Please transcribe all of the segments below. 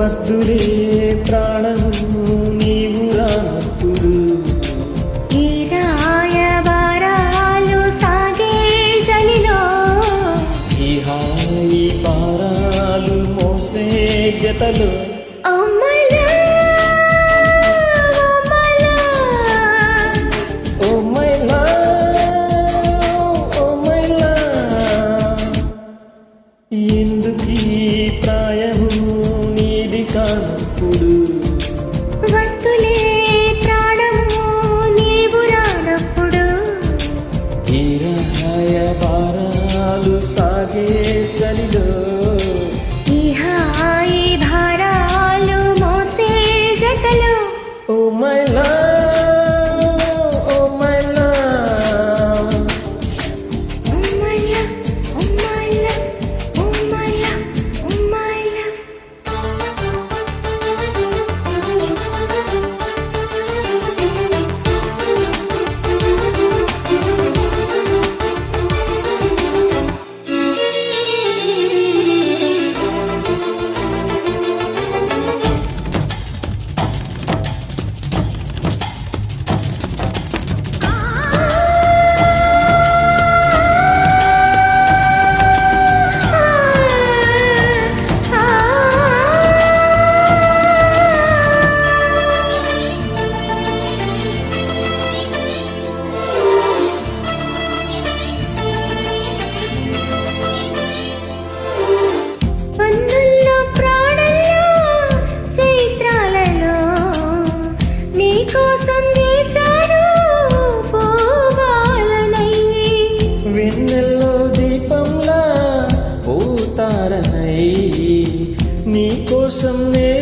వద్దులే ప్రాణము నీవు రానప్పుడు ఈ హాయి పారాలు మోసే జతలో. my 想你。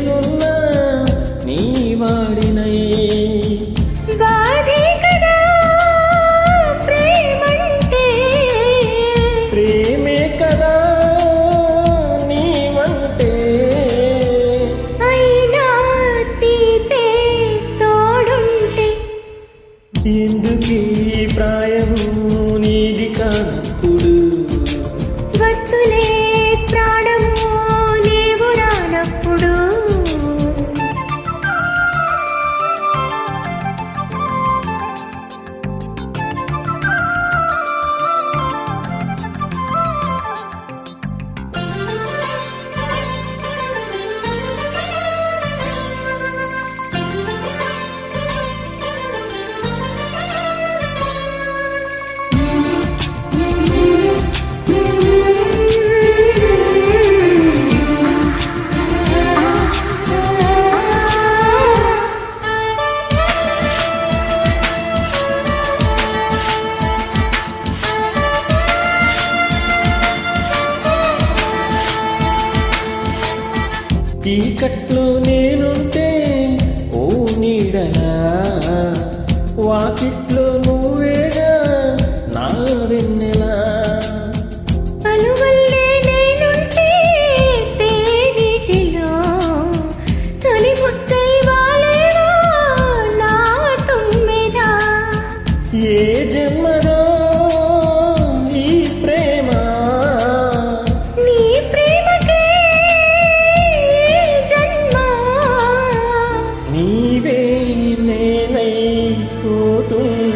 చీకట్లో నేనుంటే ఓ నీడలా. వాకిట్లో నువ్వేగా నా వెన్నెలా. అలువల్లే నేనుంటే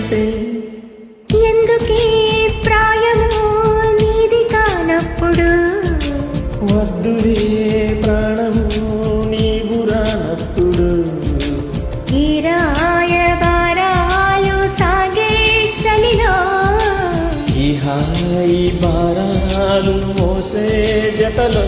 పోతుంటే ఎందుకే ప్రాయము నీది కానప్పుడు? వద్దులే ప్రాణము నీవు రానప్పుడు. ఈ రాయబారాలు సాగే చలిలో. ఈ హాయి భారాలు మోసే జతలో.